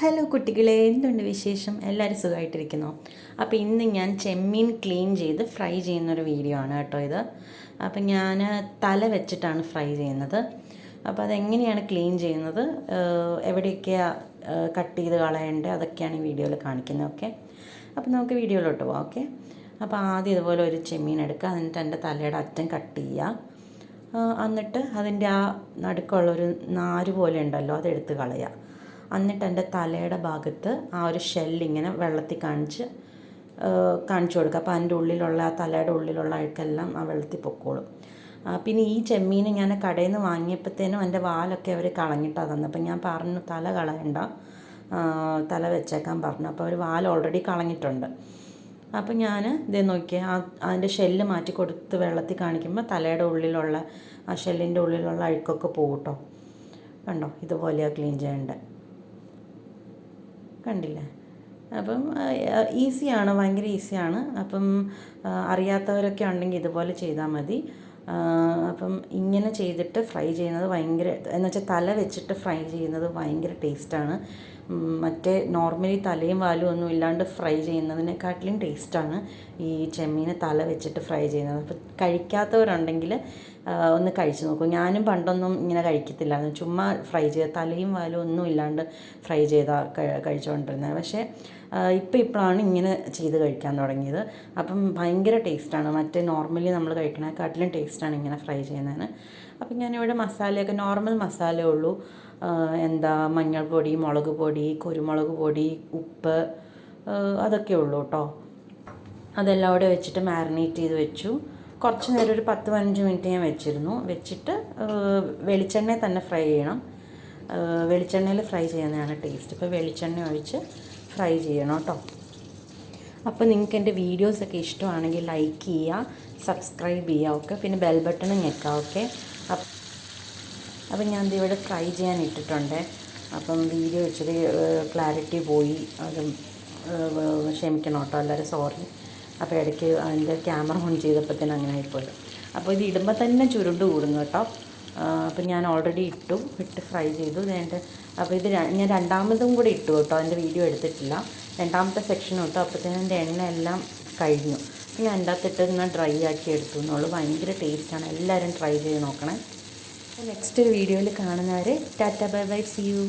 Hello കുട്ടികളെ എന്തുണ്ട് വിശേഷം? എല്ലാവരും സുഖമായിട്ടിരിക്കുന്നു? അപ്പോൾ ഇന്ന് ഞാൻ ചെമ്മീൻ ക്ലീൻ ചെയ്ത് ഫ്രൈ ചെയ്യുന്നൊരു വീഡിയോ ആണ് കേട്ടോ ഇത്. അപ്പോൾ ഞാൻ തല വെച്ചിട്ടാണ് ഫ്രൈ ചെയ്യുന്നത്. അപ്പോൾ അതെങ്ങനെയാണ് ക്ലീൻ ചെയ്യുന്നത്? എവിടെയൊക്കെയാണ് കട്ട് ചെയ്ത് കളയേണ്ടത്? അതൊക്കെയാണ് ഈ വീഡിയോയിൽ കാണിക്കുന്നത് ഓക്കെ? അപ്പോൾ നമുക്ക് വീഡിയോയിലോട്ട് പോകാം ഓക്കെ? അപ്പോൾ ആദ്യം ഇതുപോലെ ഒരു ചെമ്മീൻ എടുക്കുക. എന്നിട്ട് എന്റെ തലയുടെ അറ്റം കട്ട് ചെയ്യുക. എന്നിട്ട് അതിന്റെ ആ നടുക്കുള്ളൊരു നാര് പോലെ ഉണ്ടല്ലോ അതെടുത്ത് കളയുക. എന്നിട്ട് എന്റെ തലയുടെ ഭാഗത്ത് ആ ഒരു ഷെല്ലിങ്ങനെ വെള്ളത്തിൽ കാണിച്ച് കാണിച്ചു കൊടുക്കുക. അപ്പോൾ അതിന്റെ ഉള്ളിലുള്ള ആ തലയുടെ ഉള്ളിലുള്ള അഴുക്കെല്ലാം ആ വെള്ളത്തിൽ പൊക്കോളും. പിന്നെ ഈ ചെമ്മീൻ ഞാൻ കടയിൽ നിന്ന് വാങ്ങിയപ്പോഴത്തേനും എന്റെ വാലൊക്കെ അവർ കളഞ്ഞിട്ടാണ് തന്നത്. അപ്പം ഞാൻ പറഞ്ഞു തല കളയണ്ട. തല വെച്ചേക്കാൻ പറഞ്ഞു. അപ്പോൾ അവർ വാൽ ഓൾറെഡി കളഞ്ഞിട്ടുണ്ട്. അപ്പോൾ ഞാൻ ഇതേ നോക്കിയേ ആ അതിന്റെ ഷെല്ല് മാറ്റി കൊടുത്ത് വെള്ളത്തിൽ കാണിക്കുമ്പോൾ തലയുടെ ഉള്ളിലുള്ള ആ ഷെല്ലിന്റെ ഉള്ളിലുള്ള അഴുക്കൊക്കെ പോകട്ടോ കണ്ടോ? ഇതുപോലെയാണ് ക്ലീൻ ചെയ്യേണ്ടത്. കണ്ടില്ലേ. അപ്പം ഈസിയാണ് ഭയങ്കര ഈസിയാണ്. അപ്പം അറിയാത്തവരൊക്കെ ഉണ്ടെങ്കിൽ ഇതുപോലെ ചെയ്താൽ മതി. അപ്പം ഇങ്ങനെ ചെയ്തിട്ട് ഫ്രൈ ചെയ്യുന്നത് ഭയങ്കര എന്ന് വെച്ചാൽ തല വെച്ചിട്ട് ഫ്രൈ ചെയ്യുന്നത് ഭയങ്കര ടേസ്റ്റാണ്. മറ്റേ നോർമലി തലയും വാലും ഒന്നും ഇല്ലാണ്ട് ഫ്രൈ ചെയ്യുന്നതിനെക്കാട്ടിലും ടേസ്റ്റാണ് ഈ ചെമ്മീനെ തല വെച്ചിട്ട് ഫ്രൈ ചെയ്യുന്നത്. അപ്പം കഴിക്കാത്തവരുണ്ടെങ്കിൽ ഒന്ന് കഴിച്ചു നോക്കും. ഞാനും പണ്ടൊന്നും ഇങ്ങനെ കഴിക്കത്തില്ലായിരുന്നു. ചുമ്മാ ഫ്രൈ ചെയ്ത തലയും വാലും ഒന്നും ഇല്ലാണ്ട് ഫ്രൈ ചെയ്ത കഴിച്ചുകൊണ്ടിരുന്നത് പക്ഷേ ഇപ്പം ഇപ്പോഴാണ് ഇങ്ങനെ ചെയ്ത് കഴിക്കാൻ തുടങ്ങിയത്. അപ്പം ഭയങ്കര ടേസ്റ്റാണ്. മറ്റേ നോർമലി നമ്മൾ കഴിക്കണേക്കാട്ടിലും ടേസ്റ്റാണ് ഇങ്ങനെ ഫ്രൈ ചെയ്യുന്നതിന്. അപ്പം ഞാനിവിടെ മസാലയൊക്കെ നോർമൽ മസാലയേ ഉള്ളൂ. എന്താ മഞ്ഞൾപ്പൊടി മുളക് പൊടി കുരുമുളക് പൊടി ഉപ്പ് അതൊക്കെ ഉള്ളൂ കേട്ടോ. അതെല്ലാം അവിടെ വെച്ചിട്ട് മാരിനേറ്റ് ചെയ്ത് വെച്ചു. കുറച്ച് നേരം ഒരു പത്ത് പതിനഞ്ച് മിനിറ്റ് ഞാൻ വെച്ചിരുന്നു. വെച്ചിട്ട് വെളിച്ചെണ്ണയിൽ തന്നെ ഫ്രൈ ചെയ്യണം. വെളിച്ചെണ്ണയിൽ ഫ്രൈ ചെയ്യുന്നതാണ് ടേസ്റ്റ്. ഇപ്പോൾ വെളിച്ചെണ്ണ ഒഴിച്ച് ഫ്രൈ ചെയ്യണം കേട്ടോ. അപ്പോൾ നിങ്ങൾക്ക് എന്റെ വീഡിയോസൊക്കെ ഇഷ്ടമാണെങ്കിൽ ലൈക്ക് ചെയ്യുക സബ്സ്ക്രൈബ് ചെയ്യുക ഓക്കെ? പിന്നെ ബെൽ ബട്ടൺ ഞെക്കുക ഓക്കെ? അപ്പം ഞാൻ ഇവിടെ ഫ്രൈ ചെയ്യാൻ ഇട്ടിട്ടുണ്ട്. അപ്പം വീഡിയോ ഇച്ചിരി ക്ലാരിറ്റി പോയി. അത് ക്ഷമിക്കണം കേട്ടോ എല്ലാവരും സോറി. അപ്പോൾ ഇടയ്ക്ക് അതിന്റെ ക്യാമറ ഓൺ ചെയ്തപ്പോൾ തന്നെ അങ്ങനെ ആയിപ്പോയത് അപ്പോൾ ഇത് ഇടുമ്പോൾ തന്നെ ചുരുണ്ട് കൂടുന്നു കേട്ടോ. അപ്പം ഞാൻ ഓൾറെഡി ഇട്ടു ഇട്ട് ഫ്രൈ ചെയ്തു. വേണ്ട അപ്പോൾ ഇത് ഞാൻ രണ്ടാമതും കൂടി ഇട്ടു കേട്ടോ അതിന്റെ വീഡിയോ എടുത്തിട്ടില്ല. രണ്ടാമത്തെ സെക്ഷൻ ഇട്ടു അപ്പോഴത്തേനും എന്റെ എണ്ണ എല്ലാം കഴിഞ്ഞു ഞാൻ എന്റെ അകത്തിട്ട് ഇങ്ങനെ ഡ്രൈ ആക്കി എടുത്തു എന്നുള്ളൂ. ഭയങ്കര ടേസ്റ്റാണ് എല്ലാവരും ട്രൈ ചെയ്ത് നോക്കണേ. നെക്സ്റ്റ് വീഡിയോയിൽ കാണുന്നവരെ tata bye bye see you